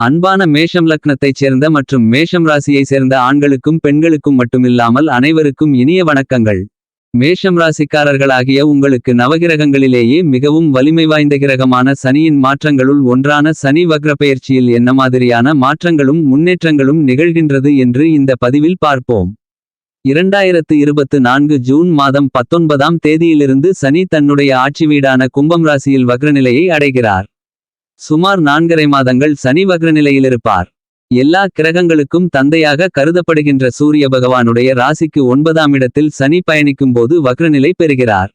அன்பான மேஷம் லக்னத்தைச் சேர்ந்த மற்றும் மேஷம் ராசியைச் சேர்ந்த ஆண்களுக்கும் பெண்களுக்கும் மட்டுமில்லாமல் அனைவருக்கும் இனிய வணக்கங்கள். மேஷம் ராசிக்காரர்களாகிய உங்களுக்கு நவகிரகங்களிலேயே மிகவும் வலிமை வாய்ந்த கிரகமான சனியின் மாற்றங்களுள் ஒன்றான சனி வக்ரப்பெயர்ச்சியில் என்ன மாதிரியான மாற்றங்களும் முன்னேற்றங்களும் நிகழ்கின்றது என்று இந்த பதிவில் பார்ப்போம். இரண்டாயிரத்து இருபத்து நான்கு ஜூன் மாதம் பத்தொன்பதாம் தேதியிலிருந்து சனி தன்னுடைய ஆட்சி வீடான கும்பம் ராசியில் வக்ரநிலையை அடைகிறார். சுமார் நான்கரை மாதங்கள் சனி வக்ரநிலையிலிருப்பார். எல்லா கிரகங்களுக்கும் தந்தையாக கருதப்படுகின்ற சூரிய பகவானுடைய ராசிக்கு ஒன்பதாம் இடத்தில் சனி பயணிக்கும்போது வக்ரநிலை பெறுகிறார்.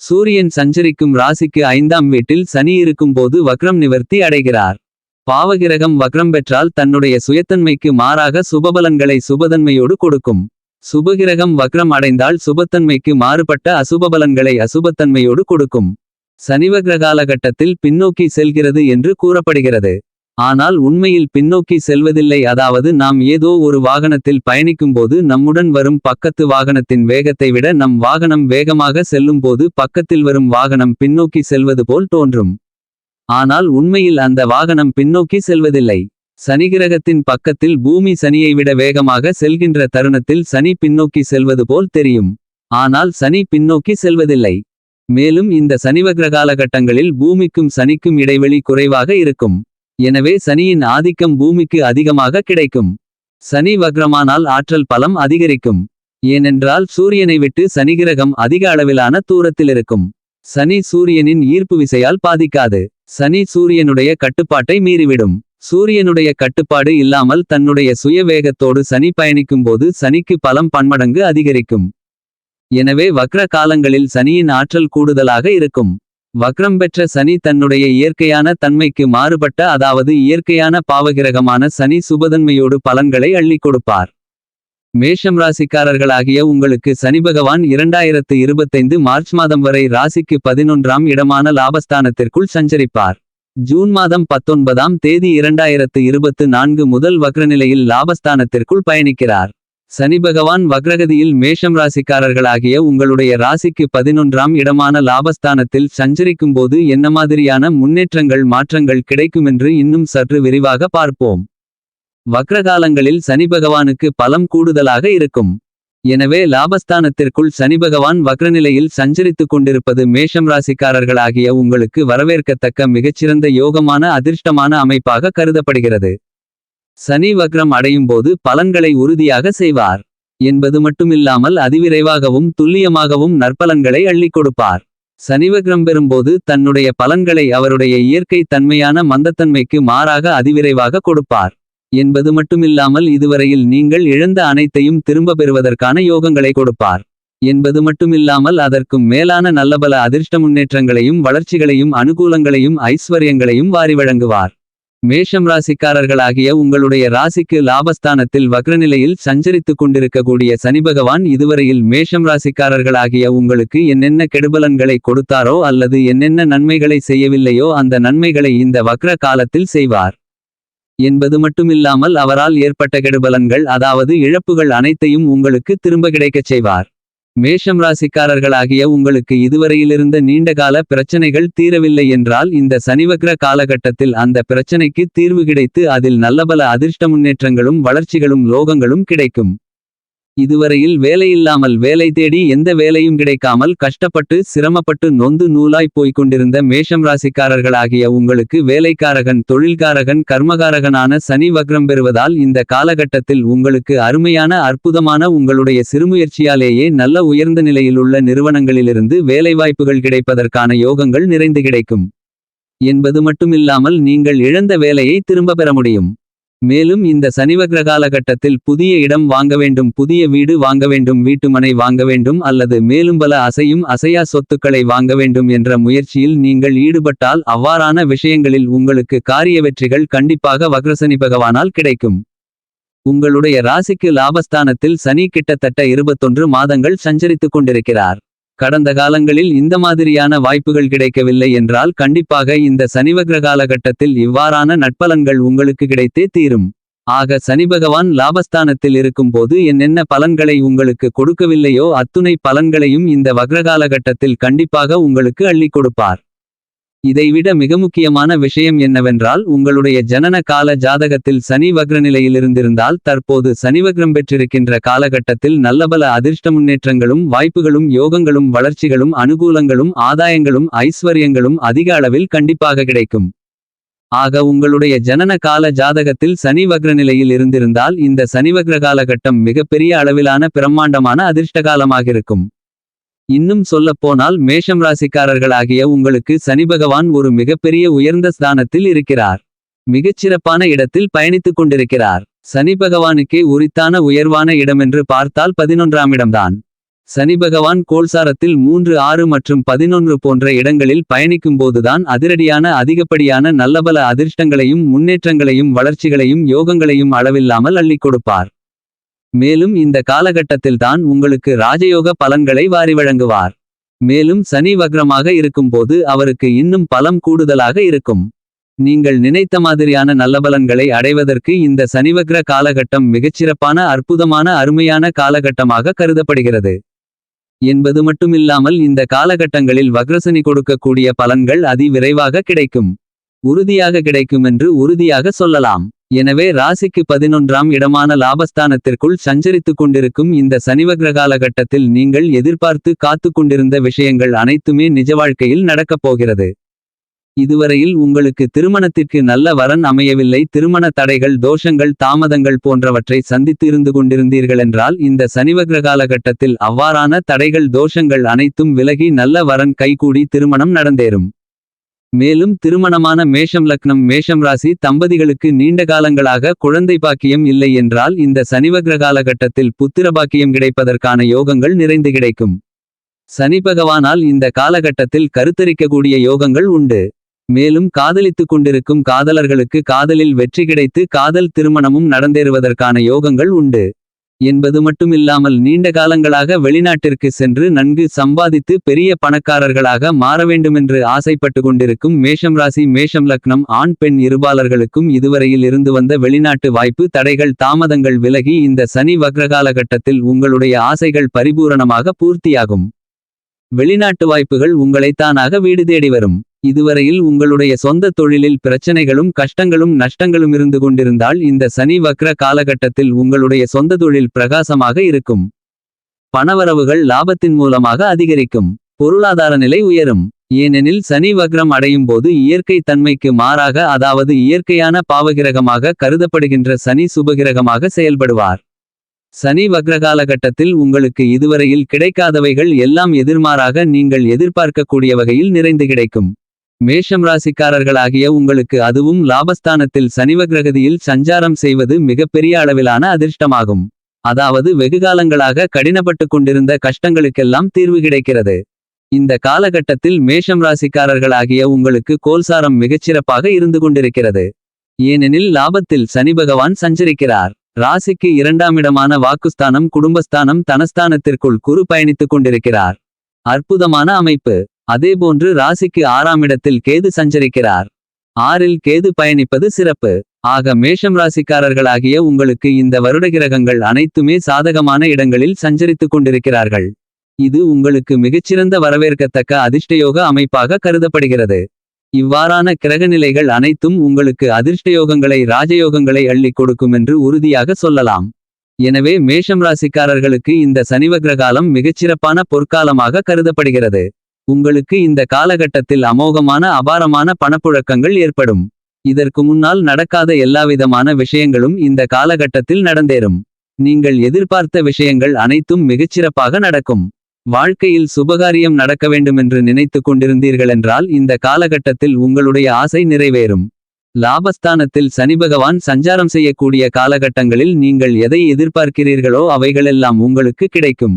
சூரியன் சஞ்சரிக்கும் ராசிக்கு ஐந்தாம் வீட்டில் சனி இருக்கும்போது வக்ரம் நிவர்த்தி அடைகிறார். பாவகிரகம் வக்ரம் பெற்றால் தன்னுடைய சுயத்தன்மைக்கு மாறாக சுபபலன்களை சுபதன்மையோடு கொடுக்கும். சுபகிரகம் வக்ரம் அடைந்தால் சுபத்தன்மைக்கு மாறுபட்ட அசுபபலன்களை அசுபத்தன்மையோடு கொடுக்கும். சனிவக்ர காலகட்டத்தில் பின்னோக்கி செல்கிறது என்று கூறப்படுகிறது. ஆனால் உண்மையில் பின்னோக்கி செல்வதில்லை அதாவது நாம் ஏதோ ஒரு வாகனத்தில் பயணிக்கும்போது நம்முடன் வரும் பக்கத்து வாகனத்தின் வேகத்தை விட நம் வாகனம் வேகமாக செல்லும்போது பக்கத்தில் வரும் வாகனம் பின்னோக்கி செல்வது போல் தோன்றும். ஆனால் உண்மையில் அந்த வாகனம் பின்னோக்கி செல்வதில்லை. சனிகிரகத்தின் பக்கத்தில் பூமி சனியை விட வேகமாக செல்கின்ற தருணத்தில் சனி பின்னோக்கி செல்வது போல் தெரியும். ஆனால் சனி பின்னோக்கி செல்வதில்லை. மேலும் இந்த சனிவக்ர காலகட்டங்களில் பூமிக்கும் சனிக்கும் இடைவெளி குறைவாக இருக்கும். எனவே சனியின் ஆதிக்கம் பூமிக்கு அதிகமாக கிடைக்கும். சனி வக்ரமானால் ஆற்றல் பலம் அதிகரிக்கும். ஏனென்றால் சூரியனை விட்டு சனிகிரகம் அதிக அளவிலான தூரத்திலிருக்கும். சனி சூரியனின் ஈர்ப்பு விசையால் பாதிக்காது. சனி சூரியனுடைய கட்டுப்பாட்டை மீறிவிடும். சூரியனுடைய கட்டுப்பாடு இல்லாமல் தன்னுடைய சுய வேகத்தோடு சனி பயணிக்கும்போது சனிக்கு பலம் பன்மடங்கு அதிகரிக்கும். எனவே வக்ர காலங்களில் சனியின் ஆற்றல் கூடுதலாக இருக்கும். வக்ரம் பெற்ற சனி தன்னுடைய இயற்கையான தன்மைக்கு மாறுபட்ட அதாவது இயற்கையான பாவகிரகமான சனி சுபதன்மையோடு பலன்களை அள்ளிக் கொடுப்பார். மேஷம் ராசிக்காரர்களாகிய உங்களுக்கு சனிபகவான் இரண்டாயிரத்து இருபத்தைந்து மார்ச் மாதம் வரை ராசிக்கு பதினொன்றாம் இடமான லாபஸ்தானத்திற்குள் சஞ்சரிப்பார். ஜூன் மாதம் பத்தொன்பதாம் தேதி இரண்டாயிரத்து இருபத்து நான்கு முதல் வக்ரநிலையில் லாபஸ்தானத்திற்குள் பயணிக்கிறார். சனிபகவான் வக்ரகதியில் மேஷம் ராசிக்காரர்களாகிய உங்களுடைய ராசிக்கு பதினொன்றாம் இடமான லாபஸ்தானத்தில் சஞ்சரிக்கும்போது என்ன மாதிரியான முன்னேற்றங்கள் மாற்றங்கள் கிடைக்குமென்று இன்னும் சற்று விரிவாக பார்ப்போம். வக்ரகாலங்களில் சனிபகவானுக்கு பலம் கூடுதலாக இருக்கும். எனவே லாபஸ்தானத்திற்குள் சனிபகவான் வக்ரநிலையில் சஞ்சரித்துக் கொண்டிருப்பது மேஷம் ராசிக்காரர்களாகிய உங்களுக்கு வரவேற்கத்தக்க மிகச்சிறந்த யோகமான அதிர்ஷ்டமான அமைப்பாக கருதப்படுகிறது. சனி வக்ரம் அடையும்போது பலன்களை உறுதியாக செய்வார். என்பது மட்டுமில்லாமல் அதிவிரைவாகவும் துல்லியமாகவும் நற்பலன்களை அள்ளிக் கொடுப்பார். சனிவக்ரம் பெறும்போது தன்னுடைய பலன்களை அவருடைய இயற்கை தன்மையான மந்தத்தன்மைக்கு மாறாக அதிவிரைவாக கொடுப்பார். என்பது மட்டுமில்லாமல் இதுவரையில் நீங்கள் இழந்த அனைத்தையும் திரும்ப பெறுவதற்கான யோகங்களை கொடுப்பார். என்பது மட்டுமில்லாமல் அதற்கும் மேலான நல்லபல அதிர்ஷ்ட முன்னேற்றங்களையும் வளர்ச்சிகளையும் அனுகூலங்களையும் ஐஸ்வர்யங்களையும் வாரி வழங்குவார். மேஷம் ராசிக்காரர்களாகிய உங்களுடைய ராசிக்கு லாபஸ்தானத்தில் வக்ரநிலையில் சஞ்சரித்துக் கொண்டிருக்கக்கூடிய சனிபகவான் இதுவரையில் மேஷம் ராசிக்காரர்களாகிய உங்களுக்கு என்னென்ன கெடுபலன்களை கொடுத்தாரோ அல்லது என்னென்ன நன்மைகளை செய்யவில்லையோ அந்த நன்மைகளை இந்த வக்ர காலத்தில் செய்வார். என்பது மட்டுமில்லாமல் அவரால் ஏற்பட்ட கெடுபலன்கள் அதாவது இழப்புகள் அனைத்தையும் உங்களுக்கு திரும்ப கிடைக்கச் செய்வார். மேஷம் ராசிக்காரர்களாகிய உங்களுக்கு இதுவரையிலிருந்த நீண்டகால பிரச்சனைகள் தீரவில்லை என்றால் இந்த சனிவக்ர காலகட்டத்தில் அந்த பிரச்சனைக்கு தீர்வு கிடைத்து அதில் நல்லபல அதிர்ஷ்ட முன்னேற்றங்களும் வளர்ச்சிகளும் லோகங்களும் கிடைக்கும். இதுவரையில் வேலையில்லாமல் வேலை தேடி எந்த வேலையும் கிடைக்காமல் கஷ்டப்பட்டு சிரமப்பட்டு நொந்து நூலாய் போய்க் கொண்டிருந்த மேஷம் ராசிக்காரர்களாகிய உங்களுக்கு வேலைக்காரகன் தொழில்காரகன் கர்மகாரகனான சனி வக்ரம் பெறுவதால் இந்த காலகட்டத்தில் உங்களுக்கு அருமையான அற்புதமான உங்களுடைய சிறுமுயற்சியாலேயே நல்ல உயர்ந்த நிலையிலுள்ள நிறுவனங்களிலிருந்து வேலைவாய்ப்புகள் கிடைப்பதற்கான யோகங்கள் நிறைந்து கிடைக்கும். என்பது மட்டுமில்லாமல் நீங்கள் இழந்த வேலையை திரும்ப பெற முடியும். மேலும் இந்த சனிவக்ர காலகட்டத்தில் புதிய இடம் வாங்க வேண்டும் புதிய வீடு வாங்க வேண்டும் வீட்டுமனை வாங்க வேண்டும் அல்லது மேலும் பல அசையும் அசையா சொத்துக்களை வாங்க வேண்டும் என்ற முயற்சியில் நீங்கள் ஈடுபட்டால் அவ்வாறான விஷயங்களில் உங்களுக்கு காரிய வெற்றிகள் கண்டிப்பாக வக்ரசனி பகவானால் கிடைக்கும். உங்களுடைய ராசிக்கு லாபஸ்தானத்தில் சனி கிட்டத்தட்ட இருபத்தொன்று மாதங்கள் சஞ்சரித்துக் கொண்டிருக்கிறார். கடந்த காலங்களில் இந்த மாதிரியான வாய்ப்புகள் கிடைக்கவில்லை என்றால் கண்டிப்பாக இந்த சனிவக்ர காலகட்டத்தில் இவ்வாறான நட்பலன்கள் உங்களுக்கு கிடைத்தே தீரும். ஆக சனிபகவான் லாபஸ்தானத்தில் இருக்கும்போது என்னென்ன பலன்களை உங்களுக்கு கொடுக்கவில்லையோ அத்துணை பலன்களையும் இந்த வக்ரகாலகட்டத்தில் கண்டிப்பாக உங்களுக்கு அள்ளிக் கொடுப்பார். இதைவிட மிக முக்கியமான விஷயம் என்னவென்றால் உங்களுடைய ஜனன கால ஜாதகத்தில் சனி வக்ரநிலையிலிருந்திருந்தால் தற்போது சனிவக்ரம் பெற்றிருக்கின்ற காலகட்டத்தில் நல்லபல அதிர்ஷ்ட முன்னேற்றங்களும் வாய்ப்புகளும் யோகங்களும் வளர்ச்சிகளும் அனுகூலங்களும் ஆதாயங்களும் ஐஸ்வர்யங்களும் அதிக அளவில் கண்டிப்பாக கிடைக்கும். ஆக உங்களுடைய ஜனன கால ஜாதகத்தில் சனி வக்ரநிலையில் இருந்திருந்தால் இந்த சனிவக்ர காலகட்டம் மிகப்பெரிய அளவிலான பிரம்மாண்டமான அதிர்ஷ்ட காலமாகிருக்கும் இன்னும் சொல்லப்போனால் மேஷம் ராசிக்காரர்களாகிய உங்களுக்கு சனி பகவான் ஒரு மிகப்பெரிய உயர்ந்த ஸ்தானத்தில் இருக்கிறார். மிகச்சிறப்பான இடத்தில் பயணித்துக் கொண்டிருக்கிறார். சனி பகவானுக்கே உரித்தான உயர்வான இடமென்று பார்த்தால் பதினொன்றாம் இடம்தான். சனி பகவான் கோல்சாரத்தில் மூன்று ஆறு மற்றும் பதினொன்று போன்ற இடங்களில் பயணிக்கும்போதுதான் அதிரடியான அதிகப்படியான நல்லபல அதிர்ஷ்டங்களையும் முன்னேற்றங்களையும் வளர்ச்சிகளையும் யோகங்களையும் அளவில்லாமல் அள்ளிக் கொடுப்பார். மேலும் இந்த காலகட்டத்தில்தான் உங்களுக்கு ராஜயோக பலன்களை வாரி வழங்குவார். மேலும் சனி வக்ரமாக இருக்கும்போது அவருக்கு இன்னும் பலம் கூடுதலாக இருக்கும். நீங்கள் நினைத்த மாதிரியான நல்ல பலன்களை அடைவதற்கு இந்த சனிவக்ர காலகட்டம் மிகச்சிறப்பான அற்புதமான அருமையான காலகட்டமாக கருதப்படுகிறது. என்பது மட்டுமில்லாமல் இந்த காலகட்டங்களில் வக்ரசனி கொடுக்கக்கூடிய பலன்கள் அதிவிரைவாக கிடைக்கும். உறுதியாக கிடைக்குமென்று உறுதியாக சொல்லலாம். எனவே ராசிக்கு பதினொன்றாம் இடமான லாபஸ்தானத்திற்குள் சஞ்சரித்துக் கொண்டிருக்கும் இந்த சனிவக்ர காலகட்டத்தில் நீங்கள் எதிர்பார்த்து காத்து கொண்டிருந்த விஷயங்கள் அனைத்துமே நிஜ வாழ்க்கையில் நடக்கப் போகிறது. இதுவரையில் உங்களுக்கு திருமணத்திற்கு நல்ல வரன் அமையவில்லை. திருமண தடைகள் தோஷங்கள் தாமதங்கள் போன்றவற்றை சந்தித்து இருந்து கொண்டிருந்தீர்களென்றால் இந்த சனிவக்ர காலகட்டத்தில் அவ்வாறான தடைகள் தோஷங்கள் அனைத்தும் விலகி நல்ல வரன் கைகூடி திருமணம் நடந்தேறும். மேலும் திருமணமான மேஷம் லக்னம் மேஷம் ராசி தம்பதிகளுக்கு நீண்ட காலங்களாக குழந்தை பாக்கியம் இல்லை என்றால் இந்த சனிவக்ர காலகட்டத்தில் புத்திர பாக்கியம் கிடைப்பதற்கான யோகங்கள் நிறைந்து கிடைக்கும். சனி பகவானால் இந்த காலகட்டத்தில் கருத்தரிக்கக்கூடிய யோகங்கள் உண்டு. மேலும் காதலித்துக் கொண்டிருக்கும் காதலர்களுக்கு காதலில் வெற்றி கிடைத்து காதல் திருமணமும் நடந்தேறுவதற்கான யோகங்கள் உண்டு. என்பது மட்டுமில்லாமல் நீண்ட காலங்களாக வெளிநாட்டிற்கு சென்று நன்கு சம்பாதித்து பெரிய பணக்காரர்களாக மாற வேண்டுமென்று ஆசைப்பட்டு கொண்டிருக்கும் மேஷம் ராசி மேஷம் லக்னம் ஆண் பெண் இருபாலர்களுக்கும் இதுவரையில் இருந்து வந்த வெளிநாட்டு வாய்ப்பு தடைகள் தாமதங்கள் விலகி இந்த சனி வக்ரகாலகட்டத்தில் உங்களுடைய ஆசைகள் பரிபூரணமாக பூர்த்தியாகும். வெளிநாட்டு வாய்ப்புகள் உங்களைத்தானாக வீடு தேடி வரும். இதுவரையில் உங்களுடைய சொந்த தொழிலில் பிரச்சனைகளும் கஷ்டங்களும் நஷ்டங்களும் இருந்து கொண்டிருந்தால் இந்த சனி வக்ர காலகட்டத்தில் உங்களுடைய சொந்த தொழில் பிரகாசமாக இருக்கும். பணவரவுகள் லாபத்தின் மூலமாக அதிகரிக்கும். பொருளாதார நிலை உயரும். ஏனெனில் சனி வக்ரம் அடையும் போது இயற்கை தன்மைக்கு மாறாக அதாவது இயற்கையான பாவகிரகமாக கருதப்படுகின்ற சனி சுபகிரகமாக செயல்படுவார். சனி வக்ரகாலகட்டத்தில் உங்களுக்கு இதுவரையில் கிடைக்காதவைகள் எல்லாம் எதிர்மாறாக நீங்கள் எதிர்பார்க்கக்கூடிய வகையில் நிறைந்து கிடைக்கும். மேஷம் ராசிக்காரர்களாகிய உங்களுக்கு அதுவும் லாபஸ்தானத்தில் சனிவகிரகதியில் சஞ்சாரம் செய்வது மிகப்பெரிய அளவிலான அதிர்ஷ்டமாகும். அதாவது வெகுகாலங்களாக கடினப்பட்டு கொண்டிருந்த கஷ்டங்களுக்கெல்லாம் தீர்வு கிடைக்கிறது. இந்த காலகட்டத்தில் மேஷம் ராசிக்காரர்களாகிய உங்களுக்கு கோல்சாரம் மிகச்சிறப்பாக இருந்து கொண்டிருக்கிறது. ஏனெனில் லாபத்தில் சனி பகவான் சஞ்சரிக்கிறார். ராசிக்கு இரண்டாமிடமான வாக்குஸ்தானம் குடும்பஸ்தானம் தனஸ்தானத்திற்குள் குரு பயணித்துக் கொண்டிருக்கிறார். அற்புதமான அமைப்பு. அதேபோன்று ராசிக்கு ஆறாம் இடத்தில் கேது சஞ்சரிக்கிறார். ஆறில் கேது பயணிப்பது சிறப்பு. ஆக மேஷம் ராசிக்காரர்களாகிய உங்களுக்கு இந்த வருடகிரகங்கள் அனைத்துமே சாதகமான இடங்களில் சஞ்சரித்துக் கொண்டிருக்கிறார்கள். இது உங்களுக்கு மிகச்சிறந்த வரவேற்கத்தக்க அதிர்ஷ்டயோக அமைப்பாக கருதப்படுகிறது. இவ்வாறான கிரகநிலைகள் அனைத்தும் உங்களுக்கு அதிர்ஷ்டயோகங்களை ராஜயோகங்களை அள்ளிக் கொடுக்குமென்று உறுதியாக சொல்லலாம். எனவே மேஷம் ராசிக்காரர்களுக்கு இந்த சனிவகிரகாலம் மிகச்சிறப்பான பொற்காலமாக கருதப்படுகிறது. உங்களுக்கு இந்த காலகட்டத்தில் அமோகமான அபாரமான பணப்புழக்கங்கள் ஏற்படும். இதற்கு முன்னால் நடக்காத எல்லாவிதமான விஷயங்களும் இந்த காலகட்டத்தில் நடந்தேறும். நீங்கள் எதிர்பார்த்த விஷயங்கள் அனைத்தும் மிகச்சிறப்பாக நடக்கும். வாழ்க்கையில் சுபகாரியம் நடக்க வேண்டுமென்று நினைத்துக் கொண்டிருந்தீர்களென்றால் இந்த காலகட்டத்தில் உங்களுடைய ஆசை நிறைவேறும். லாபஸ்தானத்தில் சனி பகவான் சஞ்சாரம் செய்யக்கூடிய காலகட்டங்களில் நீங்கள் எதை எதிர்பார்க்கிறீர்களோ அவைகளெல்லாம் உங்களுக்கு கிடைக்கும்.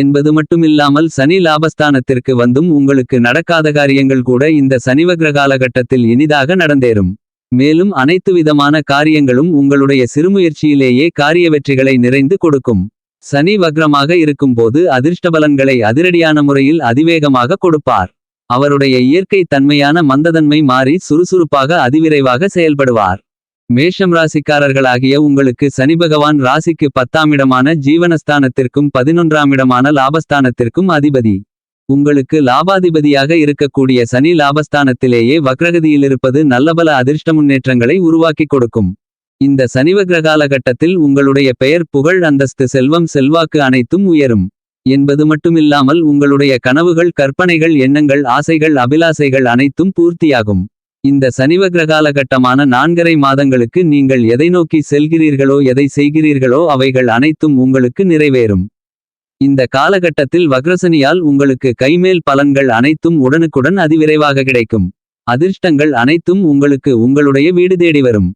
என்பது மட்டுமில்லாமல் சனி லாபஸ்தானத்திற்கு வந்தும் உங்களுக்கு நடக்காத காரியங்கள் கூட இந்த சனிவக்ர காலகட்டத்தில் இனிதாக நடந்தேறும். மேலும் அனைத்து விதமான காரியங்களும் உங்களுடைய சிறுமுயற்சியிலேயே காரிய வெற்றிகளை நிறைந்து கொடுக்கும். சனி வக்ரமாக இருக்கும்போது அதிர்ஷ்டபலன்களை அதிரடியான முறையில் அதிவேகமாக கொடுப்பார். அவருடைய இயற்கை தன்மையான மந்ததன்மை மாறி சுறுசுறுப்பாக அதிவிரைவாக செயல்படுவார். மேஷம் ராசிக்காரர்களாகிய உங்களுக்கு சனி பகவான் ராசிக்கு பத்தாம் இடமான ஜீவனஸ்தானத்திற்கும் பதினொன்றாம் இடமான லாபஸ்தானத்திற்கும் அதிபதி. உங்களுக்கு லாபாதிபதியாக இருக்கக்கூடிய சனி லாபஸ்தானத்திலேயே வக்ரகதியிலிருப்பது நல்லபல அதிர்ஷ்ட முன்னேற்றங்களை உருவாக்கிக் கொடுக்கும். இந்த சனிவக்ர காலகட்டத்தில் உங்களுடைய பெயர் புகழ் அந்தஸ்து செல்வம் செல்வாக்கு அனைத்தும் உயரும். என்பது மட்டுமில்லாமல் உங்களுடைய கனவுகள் கற்பனைகள் எண்ணங்கள் ஆசைகள் அபிலாசைகள் அனைத்தும் பூர்த்தியாகும். இந்த சனிவக்ர காலகட்டமான நான்கரை மாதங்களுக்கு நீங்கள் எதை நோக்கி செல்கிறீர்களோ எதை செய்கிறீர்களோ அவைகள் அனைத்தும் உங்களுக்கு நிறைவேறும். இந்த காலகட்டத்தில் வக்ரசனியால் உங்களுக்கு கைமேல் பலன்கள் அனைத்தும் உடனுக்குடன் அதிவிரைவாக கிடைக்கும். அதிர்ஷ்டங்கள் அனைத்தும் உங்களுக்கு உங்களுடைய வீடு தேடி வரும்.